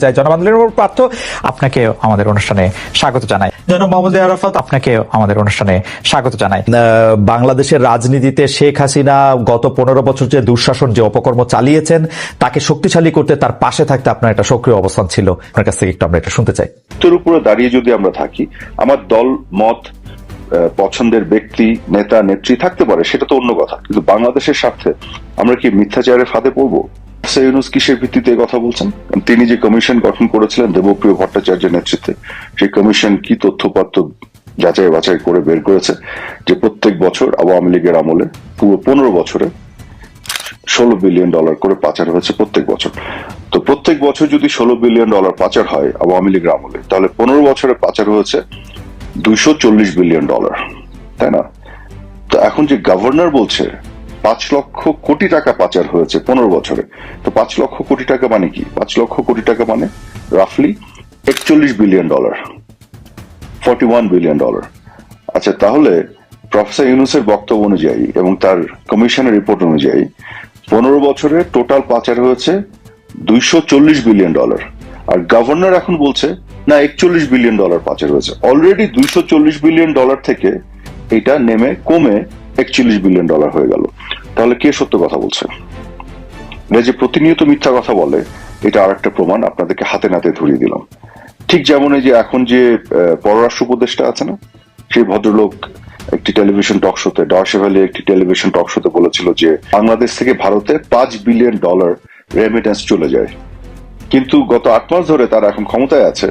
চাই। জনাব আন্দোলনের প্রার্থ আপনাকে আমাদের অনুষ্ঠানে স্বাগত জানাই। জনাব মোহাম্মদ আরাফাত। আপনাকে আমাদের অনুষ্ঠানে স্বাগত জানাই। বাংলাদেশের রাজনীতিতে শেখ হাসিনা গত পনেরো বছর যে দুঃশাসন যে অপকর্ম চালিয়েছেন তাকে শক্তিশালী করতে তার পাশে থাকতে আপনার একটা সক্রিয় অবস্থান ছিল। আপনার কাছ থেকে একটু আমরা এটা শুনতে চাই। তোর উপরে দাঁড়িয়ে যদি আমরা থাকি আমার দল মত আহ, পছন্দের ব্যক্তি নেতা নেত্রী থাকতে পারে সেটা তো অন্য কথা। কিন্তু বাংলাদেশের স্বার্থে আমরা কি মিথ্যাচারের ফাঁদে পড়ব? ইউনুস কিসের ভিত্তিতে কথা বলছেন? তিনি যে কমিশন গঠন করেছিলেন দেবপ্রিয় ভট্টাচার্যের নেতৃত্বে, সেই কমিশন কি তথ্যপত্র যাচাই বাছাই করে বের করেছে যে প্রত্যেক বছর আওয়ামী লীগের আমলে পুরো পনেরো বছরে ষোলো বিলিয়ন ডলার করে পাচার হয়েছে প্রত্যেক বছর। তো প্রত্যেক বছর যদি ষোলো বিলিয়ন ডলার পাচার হয় আওয়ামী লীগের আমলে, তাহলে পনেরো বছরে পাচার হয়েছে দুইশো চল্লিশ বিলিয়ন ডলার, তাই না? তো এখন যে গভর্নর বলছে পাঁচ লক্ষ কোটি টাকা পাচার হয়েছে পনেরো বছরে। তো পাঁচ লক্ষ কোটি টাকা মানে কি? পাঁচ লক্ষ কোটি টাকা মানে রাফলি একচল্লিশ billion dollar forty one billion dollar আচ্ছা তাহলে প্রফেসর ইউনুসের বক্তব্য অনুযায়ী এবং তার কমিশনের রিপোর্ট অনুযায়ী পনেরো বছরে টোটাল পাচার হয়েছে দুইশো চল্লিশ বিলিয়ন ডলার আর গভর্নর এখন বলছে, না, একচল্লিশ বিলিয়ন ডলার পাচার হয়েছে। অলরেডি দুইশো চল্লিশ বিলিয়ন ডলার থেকে এটা নেমে কমে একচল্লিশ বিলিয়ন ডলার হয়ে গেল। তাহলে কে সত্য কথা বলছে? এরা যে প্রতিনিয়ত মিথ্যা কথা বলে, এটা আর একটা প্রমাণ আপনাদেরকে হাতে নাতে ধরিয়ে দিলাম। ঠিক যেমন এই যে এখন যে পররাষ্ট্র উপদেষ্টা আছে না, সেই ভদ্রলোক একটি টেলিভিশন টক শোতে ডর্সে ভ্যালি একটি টেলিভিশন টক শোতে বলেছিল যে, বাংলাদেশ থেকে ভারতে পাঁচ বিলিয়ন ডলার রেমিটেন্স চলে যায়। কিন্তু গত আট মাস ধরে তারা এখন ক্ষমতায় আছে।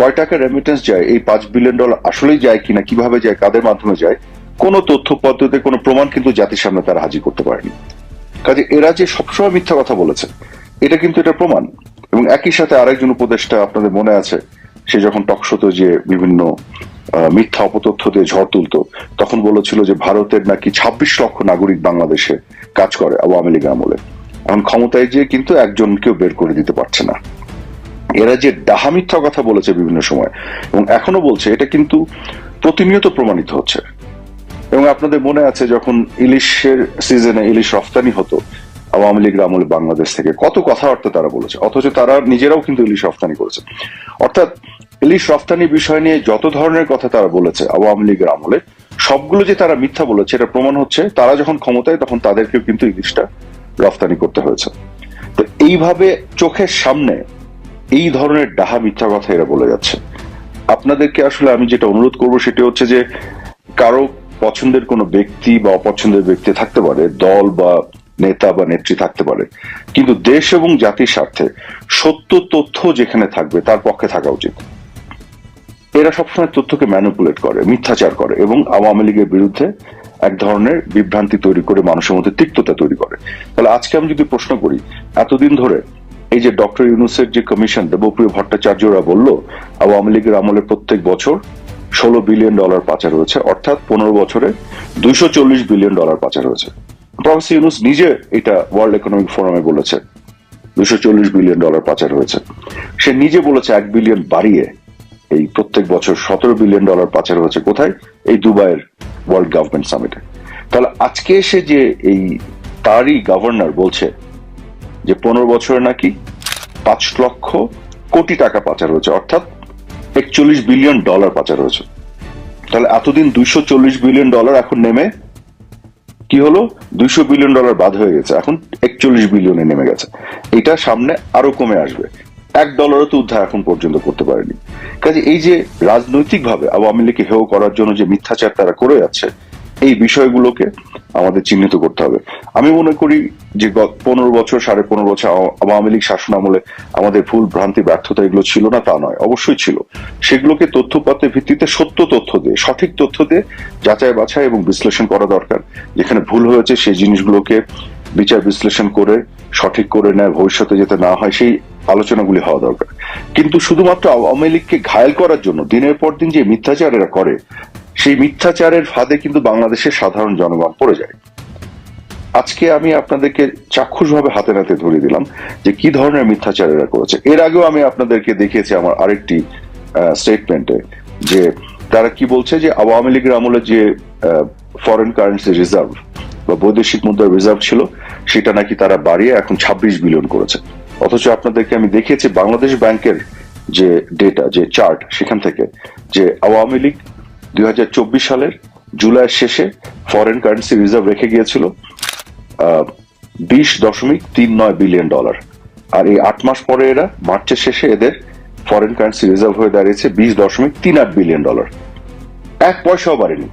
কয় টাকা রেমিটেন্স যায়? এই পাঁচ বিলিয়ন ডলার আসলেই যায় কিনা, কীভাবে যায়, কাদের মাধ্যমে যায়? কোনো তথ্য পদ্ধতিতে কোনো প্রমাণ কিন্তু জাতির সামনে তারা হাজির করতে পারেনি। কাজে এরা যে সবসময় মিথ্যা কথা বলেছে, এটা কিন্তু এটা প্রমাণ। এবং একই সাথে আরেকজন উপদেষ্টা আপনাদের মনে আছে, সে যখন টকশোতে যে বিভিন্ন মিথ্যা অপতথ্য দিয়ে ঝড় তুলতো, তখন বলেছিল যে ভারতের নাকি ছাব্বিশ লক্ষ নাগরিক বাংলাদেশে কাজ করে আওয়ামী লীগ আমলে। এখন ক্ষমতায় যে কিন্তু একজনকেও বের করে দিতে পারছে না। এরা যে ডাহা মিথ্যা কথা বলেছে বিভিন্ন সময়, এবং এখনও বলছে, এটা কিন্তু প্রতিনিয়ত প্রমাণিত হচ্ছে। এবং আপনাদের মনে আছে যখন ইলিশের সিজনে ইলিশ রফতানি হতো, আওয়ামী লীগের আমলে বাংলাদেশ থেকে কত কথাবার্তা তারা বলেছে, অথচ তারা নিজেরাও কিন্তু ইলিশ রফতানি করেছে। অর্থাৎ ইলিশ রফতানি বিষয় নিয়ে যত ধরনের কথা তারা বলেছে আওয়ামী লীগের আমলে, সবগুলো যে তারা মিথ্যা বলেছে এটা প্রমাণ হচ্ছে তারা যখন ক্ষমতায় তখন তাদেরকেও কিন্তু ইলিশটা রফতানি করতে হয়েছে। তো এইভাবে চোখের সামনে এই ধরনের ডাহা মিথ্যা কথা এরা বলে যাচ্ছে। আপনাদেরকে আসলে আমি যেটা অনুরোধ করব সেটা হচ্ছে যে কারও পছন্দের কোনো ব্যক্তি বা অপছন্দের ব্যক্তি থাকতে পারে, দল বা নেতা বা নেত্রী থাকতে পারে। কিন্তু দেশ এবং জাতির স্বার্থে সত্য তথ্য যেখানে থাকবে তার পক্ষে থাকা উচিত। এরা সবসময় তথ্যকে ম্যানিপুলেট করে, মিথ্যাচার করে এবং আওয়ামী লীগের বিরুদ্ধে এক ধরনের বিভ্রান্তি তৈরি করে মানুষের মধ্যে তিক্ততা তৈরি করে। তাহলে আজকে আমি যদি প্রশ্ন করি, এতদিন ধরে এই যে ডক্টর ইউনুসের যে কমিশন দেবপ্রিয় ভট্টাচার্যরা বলল, আওয়ামী লীগের আমলে প্রত্যেক বছর ষোলো বিলিয়ন ডলার পাচার হয়েছে, অর্থাৎ পনেরো বছরে দুইশো চল্লিশ বিলিয়ন ডলার পাচার হয়েছে। প্রফেসর ইউনুস নিজে এটা ওয়ার্ল্ড ইকোনমিক ফোরামে বলেছে দুশো চল্লিশ বিলিয়ন ডলার পাচার হয়েছে। সে নিজে বলেছে এক বিলিয়ন বাড়িয়ে এই প্রত্যেক বছর সতেরো বিলিয়ন ডলার পাচার হয়েছে কোথায়? এই দুবাইয়ের ওয়ার্ল্ড গভর্নমেন্ট সামিটে তাহলে আজকে এসে যে এই তারই গভর্নর বলছে যে পনেরো বছরে নাকি পাঁচ লক্ষ কোটি টাকা পাচার হয়েছে, অর্থাৎ একচল্লিশ বিলিয়ন ডলার পাচার হয়েছে। তাহলে এতদিন দুইশো চল্লিশ বিলিয়ন ডলার এখন নেমে কি হলো? দুইশো বিলিয়ন ডলার বাদ হয়ে গেছে। এখন একচল্লিশ বিলিয়নে নেমে গেছে। এটা সামনে আরও কমে আসবে। এক ডলারও তো উদ্ধার এখন পর্যন্ত করতে পারেনি। কাজে এই যে রাজনৈতিকভাবে আওয়ামী লীগকে হেয় করার জন্য যে মিথ্যাচার তারা করে যাচ্ছে এই বিষয়গুলোকে আমাদের চিহ্নিত করতে হবে। আমি মনে করি যে গত পনেরো বছর, সাড়ে পনেরো বছর আওয়া- আওয়ামী লীগ শাসন আমলে আমাদের ভুল, ভ্রান্তি, ব্যর্থতা এগুলো ছিল না, তা নয়। অবশ্যই ছিল। সেগুলোকে তথ্যপত্রের ভিত্তিতে সত্য তথ্য দিয়ে, সঠিক তথ্য দিয়ে যাচাই, বাছাই এবং বিশ্লেষণ করা দরকার। যেখানে ভুল হয়েছে সেই জিনিসগুলোকে বিচার, বিশ্লেষণ করে, সঠিক করে নেয়, ভবিষ্যতে যাতে না হয় সেই আলোচনাগুলি হওয়া দরকার। কিন্তু শুধুমাত্র আওয়ামী লীগকে ঘায়েল করার জন্য, দিনের পর দিন যে মিথ্যাচার এরা করে সেই মিথ্যাচারের ফাঁদে কিন্তু বাংলাদেশের সাধারণ জনগণ পড়ে যায়। আজকে আমি আপনাদেরকে চাক্ষুষভাবে হাতে নাতে ধরিয়ে দিলাম যে কি ধরনের মিথ্যাচার এরা করেছে। এর আগেও আমি আপনাদেরকে দেখিয়েছি আমার আরেকটি স্টেটমেন্টে যে তারা কি বলছে যে আওয়ামী লীগের আমলে যে ফরেন কারেন্সি রিজার্ভ বা বৈদেশিক মুদ্রার রিজার্ভ ছিল, সেটা নাকি তারা বাড়িয়ে এখন ছাব্বিশ বিলিয়ন করেছে। অথচ আপনাদেরকে আমি দেখিয়েছি বাংলাদেশ ব্যাংকের যে ডেটা যে চার্ট সেখান থেকে যে আওয়ামী লীগ দুই হাজার চব্বিশ সালের জুলাইয়ের শেষে ফরেন কারেন্সি রিজার্ভ রেখে গিয়েছিল বিশ দশমিক তিন নয় বিলিয়ন ডলার আর এই আট মাস পরে এরা মার্চের শেষে এদের ফরেন কারেন্সি রিজার্ভ হয়ে দাঁড়িয়েছে বিশ দশমিক তিন আট বিলিয়ন ডলার এক পয়সাও বাড়েনি,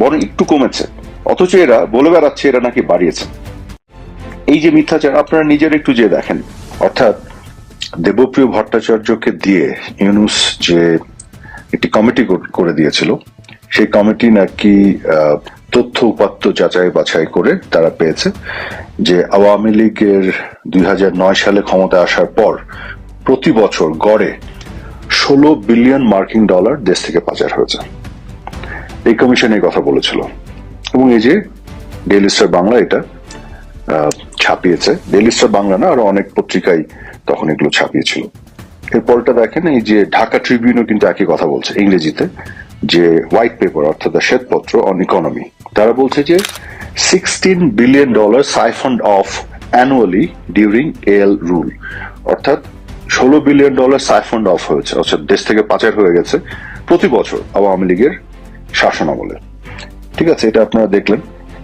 বরং একটু কমেছে, অথচ এরা বলে বেড়াচ্ছে এরা নাকি বাড়িয়েছে। এই যে মিথ্যাচার, আপনারা নিজের একটু যে দেখেন। অর্থাৎ দেবপ্রিয় ভট্টাচার্যকে দিয়ে ইউনুস যে একটি কমিটি করে দিয়েছিল। সেই কমিটি নাকি তথ্য উপাত্ত যাচাই বাছাই করে তারা পেয়েছে যে আওয়ামী লীগের দুই হাজার নয় সালে ক্ষমতা আসার পর প্রতি বছর গড়ে ষোলো বিলিয়ন মার্কিন ডলার দেশ থেকে পাচার হয়েছে। এই কমিশন এই কথা বলেছিল। এবং এই যে ডেইলি স্টার বাংলা এটা ছাপিয়েছে। ডেইলি স্টার বাংলা না, আরও অনেক পত্রিকাই তখন এগুলো ছাপিয়েছিল। এরপরটা দেখেন, এই যে ঢাকা ট্রিবিউনও কিন্তু একই কথা বলছে ইংরেজিতে, যে হোয়াইট পেপার অর্থাৎ শ্বেতপত্র অন ইকোনমি তারা বলছে যে sixteen billion dollar siphoned off annually during L rule অর্থাৎ ষোলো বিলিয়ন ডলার সাইফন্ড অফ হয়েছে, অর্থাৎ দেশ থেকে পাচার হয়ে গেছে প্রতি বছর আওয়ামী লীগের শাসনামলে। ঠিক আছে, এটা আপনারা দেখলেন।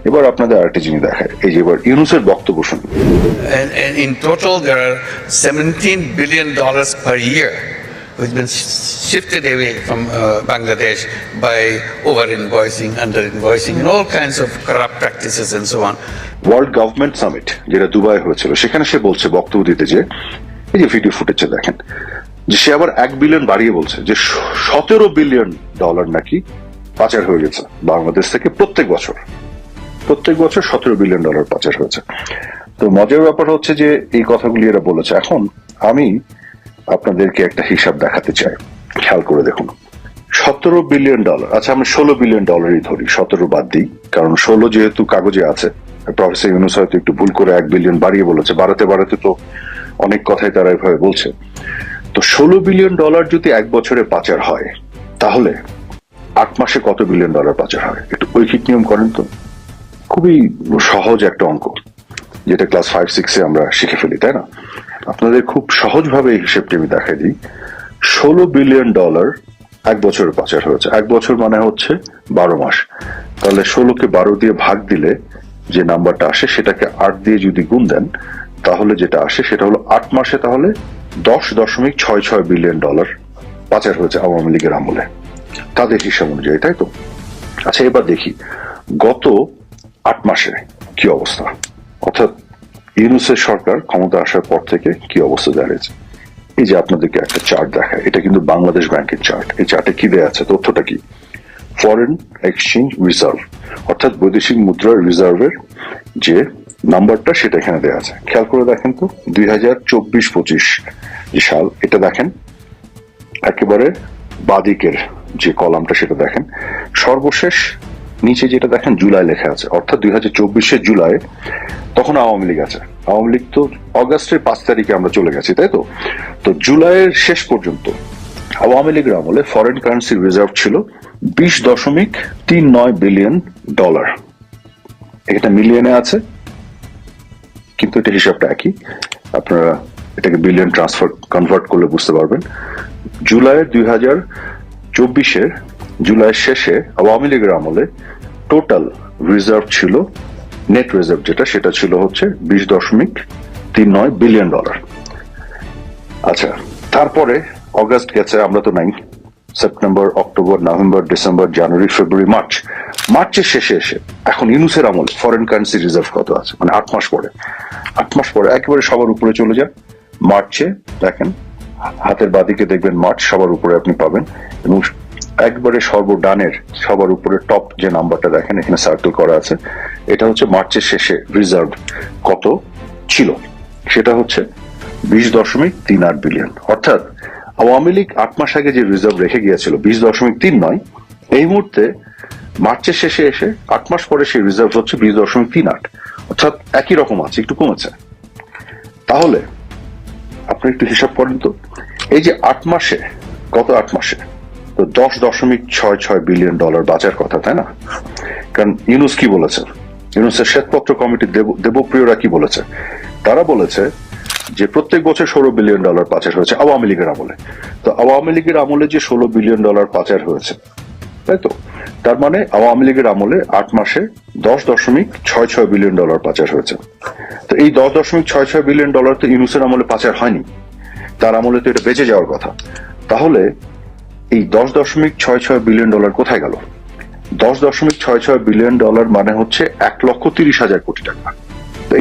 এবার আপনাদের আরেকটা জিনিস দেখায়। এই যে এবার ইউনুসের বক্তব্য শুনুন। And, and in total, there are 17 billion dollars per year been shifted away from uh, Bangladesh by over invoicing, under invoicing, and all kinds of corrupt practices and so on. World government summit যেটা Dubai হয়েছিল সেখানে সে বলছে বক্তব্য দিতে যে এই যে video ফুটেজে দেখেন যে সে আবার এক বিলিয়ন বাড়িয়ে বলছে যে সতেরো বিলিয়ন ডলার নাকি পাচার হয়ে গেছে বাংলাদেশ থেকে প্রত্যেক বছর। প্রত্যেক বছর সতেরো বিলিয়ন ডলার পাচার হয়েছে। তো মজার ব্যাপার হচ্ছে যে এই কথাগুলি এরা বলেছে। এখন আমি আপনাদেরকে একটা হিসাব দেখাতে চাই। খেয়াল করে দেখুন। সতেরো বিলিয়ন ডলার আচ্ছা আমরা ষোলো বিলিয়ন ডলারই ধরি, সতেরো বাদ দিই, কারণ ষোলো যেহেতু কাগজে আছে, প্রফেসর ইউনুস হয়তো একটু ভুল করে এক বিলিয়ন বাড়িয়ে বলেছে। বাড়াতে বাড়াতে তো অনেক কথাই তারা এভাবে বলছে। তো ষোলো বিলিয়ন ডলার যদি এক বছরে পাচার হয়, তাহলে আট মাসে কত বিলিয়ন ডলার পাচার হয়? একটু ঐকিক নিয়ম করেন তো। খুবই সহজ একটা অঙ্ক, যেটা ক্লাস ফাইভ সিক্সে আমরা শিখে ফেলি, তাই না? আপনাদের খুব সহজভাবে এই হিসেবটি আমি দেখাই দিই। ষোলো বিলিয়ন ডলার এক বছরের পাচার হয়েছে। এক বছর মানে হচ্ছে বারো মাস। তাহলে ষোলোকে বারো দিয়ে ভাগ দিলে যে নাম্বারটা আসে, সেটাকে আট দিয়ে যদি গুণ দেন, তাহলে যেটা আসে, সেটা হলো আট মাসে তাহলে দশ দশমিক ছয় ছয় বিলিয়ন ডলার পাচার হয়েছে আওয়ামী লীগের আমলে। তাদের হিসাব অনুযায়ী, তাই তো? আচ্ছা এবার দেখি। গত আট মাসে কি অবস্থা? অর্থাৎ ইউনুসের সরকার ক্ষমতা আসার পর থেকে কি অবস্থা দাঁড়িয়েছে এই যে আপনাদেরকে একটা চার্ট দেখায়, এটা কিন্তু বাংলাদেশ ব্যাংকের চার্ট এই চার্টে কি দেয়া আছে? তথ্যটা কি? ফরেন এক্সচেঞ্জ রিজার্ভ অর্থাৎ বৈদেশিক মুদ্রার রিজার্ভের যে নাম্বারটা সেটা এখানে দেওয়া আছে। খেয়াল করে দেখেন তো, দুই হাজার চব্বিশ পঁচিশ যে সাল, এটা দেখেন, একেবারে বাদিকের যে কলামটা সেটা দেখেন। সর্বশেষ নিচে যেটা দেখেন জুলাই লেখা আছে, অর্থাৎ দুই হাজার চব্বিশের জুলাই, তখন আওয়ামী লীগ আছে। আওয়ামী লীগ তো অগাস্টের পাঁচ তারিখে আমরা চলে গেছি, তাই তো? তো জুলাইয়ের শেষ পর্যন্ত আওয়ামী লীগের আমলে ফরেন কারেন্সি রিজার্ভ ছিল বিশ দশমিক তিন নয় বিলিয়ন ডলার এটা মিলিয়নে আছে, কিন্তু এটা হিসাবটা একই। আপনারা এটাকে বিলিয়ন ট্রান্সফার কনভার্ট করলে বুঝতে পারবেন। জুলাইয়ের দুই হাজার চব্বিশের, জুলাইয়ের শেষে আওয়ামী লীগের আমলে টোটাল রিজার্ভ ছিল, নেট রিজার্ভ যেটা, সেটা ছিল হচ্ছে বিশ দশমিক তিন নয় বিলিয়ন ডলার। আচ্ছা তারপরে অগাস্ট গেছে, আমরা তো নাই। September, October, November, December, January, February, March. মার্চের শেষে এসে এখন ইউনুসের আমল ফরেন কারেন্সি রিজার্ভ কত আছে? মানে আট মাস পরে। আট মাস পরে একেবারে সবার উপরে চলে যান। মার্চে দেখেন, হাতের বাদিকে দেখবেন মার্চ সবার উপরে আপনি পাবেন। এবং একবারে সর্বডানের, সবার উপরে টপ যে নাম্বারটা দেখেন, এখানে সার্কেল করা আছে, এটা হচ্ছে মার্চের শেষে রিজার্ভ কত ছিল? সেটা হচ্ছে বিশ দশমিক তিন আট বিলিয়ন অর্থাৎ আওয়ামী লীগ আট মাস আগে যে রিজার্ভ রেখে গিয়েছিল, বিশ দশমিক তিন নয়, এই মুহূর্তে মার্চের শেষে এসে আট মাস পরে সেই রিজার্ভ হচ্ছে বিশ দশমিক তিন আট। অর্থাৎ একই রকম আছে, একটু কমেছে। তাহলে আপনি একটু হিসাব করেন তো, এই যে আট মাসে, গত আট মাসে তো দশ দশমিক ছয় ছয় বিলিয়ন ডলার বাঁচার কথা, তাই না? কারণ ইউনুস কি বলেছে? ইউনুসের শ্বেতপত্র কমিটির দেব- দেবপ্রিয়রা কি বলেছে? তারা বলেছে যে প্রত্যেক বছর ষোলো বিলিয়ন ডলার পাচার হয়েছে আওয়ামী লীগের আমলে। তো আওয়ামী লীগের আমলে যে ষোলো বিলিয়ন ডলার পাচার হয়েছে, তাই তো? তার মানে আওয়ামী লীগের আমলে আট মাসে দশ দশমিক ছয় ছয় বিলিয়ন ডলার পাচার হয়েছে। তো এই দশ দশমিক ছয় ছয় বিলিয়ন ডলার তো ইউনুসের আমলে পাচার হয়নি। তার আমলে তো এটা বেঁচে যাওয়ার কথা। তাহলে এই দশ দশমিক ছয় ছয় বিলিয়ন ডলার কোথায় গেল? দশ দশমিক ছয় ছয় বিলিয়ন ডলার মানে হচ্ছে এক লক্ষ তিরিশ হাজার কোটি টাকা।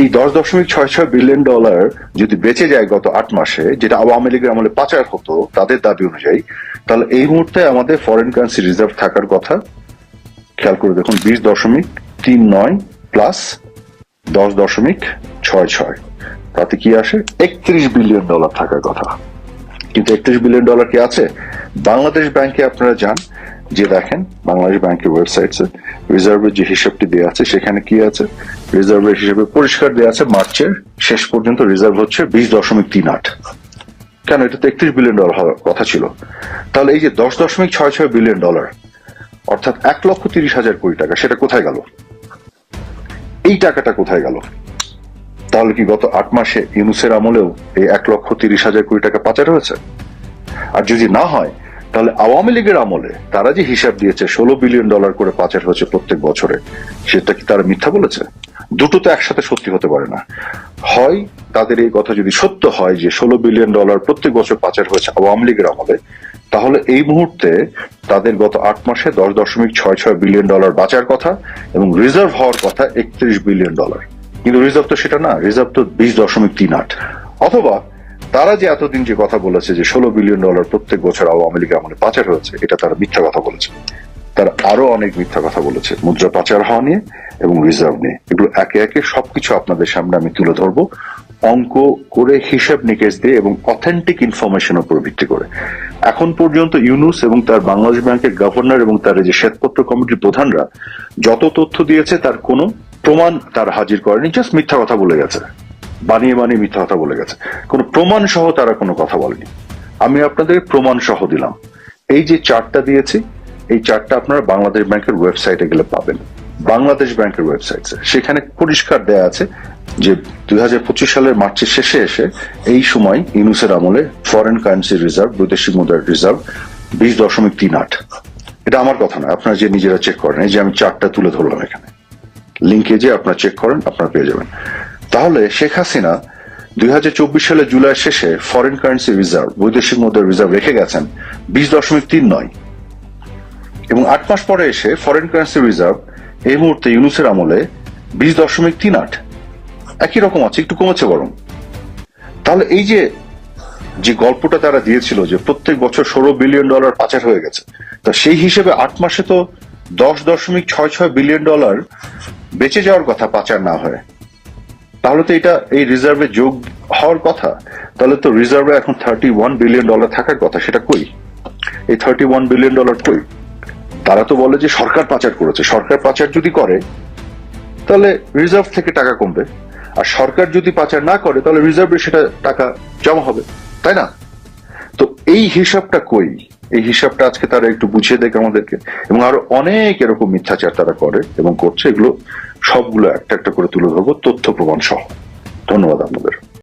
এই দশ দশমিক ছয় ছয় বিলিয়ন ডলার যদি বেঁচে যায় গত আট মাসে, যেটা আওয়ামী লীগের আমলে পাচার হতো, তাদের দাবি অনুযায়ী, তাহলে এই মুহূর্তে আমাদের ফরেন কারেন্সি রিজার্ভ থাকার কথা খেয়াল করে দেখুন, বিশ দশমিক তিন নয় প্লাস দশ দশমিক ছয় ছয়। তাতে কি আসে? একত্রিশ বিলিয়ন ডলার থাকার কথা। কিন্তু একত্রিশ বিলিয়ন ডলার কি আছে? বাংলাদেশ ব্যাংকে আপনারা যান যে দেখেন, বাংলাদেশ ব্যাংকের ওয়েবসাইটে রিজার্ভের যে হিসাবটি দেওয়া আছে, সেখানে কি আছে? রিজার্ভের হিসাবে পরিষ্কার দেওয়া আছে, মার্চের শেষ পর্যন্ত রিজার্ভ হচ্ছে বিশ দশমিক তিন আট। কেন? এটা তো একত্রিশ বিলিয়ন ডলার হওয়ার কথা ছিল। তাহলে এই যে দশ দশমিক ছয় ছয় বিলিয়ন ডলার, অর্থাৎ এক লক্ষ তিরিশ হাজার কোটি টাকা, সেটা কোথায় গেল? এই টাকাটা কোথায় গেল? তাহলে কি গত আট মাসে ইউনুসের আমলেও এই এক লক্ষ তিরিশ হাজার কোটি টাকা পাচার হয়েছে? আর যদি না হয়, তাহলে আওয়ামী লীগের আমলে তারা যে হিসাব দিয়েছে, ষোলো বিলিয়ন ডলার করে পাচার হয়েছে প্রত্যেক বছরে, সেটা কি তারা মিথ্যা বলেছে? দুটো তো একসাথে সত্যি হতে পারে না। হয় তাদের এই কথা যদি সত্য হয় যে ষোলো বিলিয়ন ডলার প্রত্যেক বছর পাচার হয়েছে আওয়ামী লীগের আমলে, তাহলে এই মুহূর্তে তাদের গত আট মাসে দশ দশমিক ছয় ছয় বিলিয়ন ডলার বাঁচার কথা এবং রিজার্ভ হওয়ার কথা একত্রিশ বিলিয়ন ডলার। কিন্তু রিজার্ভ তো সেটা না রিজার্ভ তো বিশ দশমিক তিন আট। অথবা তারা যে এতদিন যে কথা বলেছে যে ষোলো বিলিয়ন ডলার প্রত্যেক বছর আওয়ামী লীগের আমলে পাচার হয়েছে, এটা তারা মিথ্যা কথা বলেছে। তারা আরও অনেক মিথ্যা কথা বলেছে, মুদ্রা পাচার হওয়া নিয়ে এবং রিজার্ভ নিয়ে। এগুলো একে একে সবকিছু আপনাদের সামনে আমি তুলে ধরবো, অঙ্ক করে, হিসাব নিকেশ দিয়ে এবং অথেন্টিক ইনফরমেশন উপর ভিত্তি করে। এখন পর্যন্ত ইউনুস এবং তার বাংলাদেশ ব্যাংকের গভর্নর এবং তার যে শ্বেতপত্র কমিটির প্রধানরা যত তথ্য দিয়েছে, তার কোনো প্রমাণ তার হাজির করেনি জাস্ট মিথ্যা কথা বলে গেছে। বানিয়ে বানিয়ে মিথ্যা কথা বলে গেছে। কোনো প্রমাণ সহ তারা কোনো কথা বলেনি। আমি আপনাদের প্রমাণ সহ দিলাম। এই যে চার্টটা দিয়েছি, এই চার্টটা আপনারা বাংলাদেশ ব্যাংকের ওয়েবসাইটে গেলে পাবেন। বাংলাদেশ ব্যাংকের ওয়েবসাইট। সেখানে পরিষ্কার দেয়া আছে যে দুই হাজার পঁচিশ সালের মার্চের শেষে এসে এই সময় ইউনুসের আমলে ফরেন কারেন্সি রিজার্ভ বৈদেশিক মুদ্রার রিজার্ভ বিশ দশমিক তিন আট। এটা আমার কথা না আপনারা যে নিজেরা চেক করেন, এই যে আমি চারটা তুলে ধরলাম এখানে। লিঙ্কে যে আপনারা চেক করেন, আপনারা পেয়ে যাবেন। তাহলে শেখ হাসিনা দুই হাজার চব্বিশ সালে জুলাই শেষে ফরেন কারেন্সি রিজার্ভ বৈদেশিক মুদ্রার রিজার্ভ রেখে গেছেন বিশ দশমিক তিন নয়। এবং আট মাস পরে এসে ফরেন কারেন্সি রিজার্ভ এই মুহূর্তে ইউনুসের আমলে বিশ দশমিক তিন আট। একই রকম আছে, একটু কমেছে বরং। তাহলে এই যে যে গল্পটা তারা দিয়েছিল যে প্রত্যেক বছর ষোলো বিলিয়ন ডলার পাচার হয়ে গেছে, তা সেই হিসেবে আট মাসে তো দশ দশমিক ছয় ছয় বিলিয়ন ডলার বেঁচে যাওয়ার কথা পাচার না হয়। তাহলে তো এটা এই রিজার্ভে যোগ হওয়ার কথা। তাহলে তো রিজার্ভে এখন থার্টি ওয়ান বিলিয়ন ডলার থাকার কথা, সেটা কই? এই থার্টি ওয়ান বিলিয়ন ডলার কই? তারা তো বলে যে সরকার পাচার করেছে। সরকার পাচার যদি করে, তাহলে রিজার্ভ থেকে টাকা কমবে। আর সরকার যদি পাচার না করে, তাহলে রিজার্ভে সেটা টাকা জমা হবে। তাই না? তো এই হিসাবটা কই? এই হিসাবটা আজকে তারা একটু বুঝিয়ে দেখে আমাদেরকে। এবং আরও অনেক এরকম মিথ্যাচার তারা করে এবং করছে, এগুলো সবগুলো একটা একটা করে তুলে ধরবো, তথ্য প্রমাণ সহ। ধন্যবাদ আপনাদের।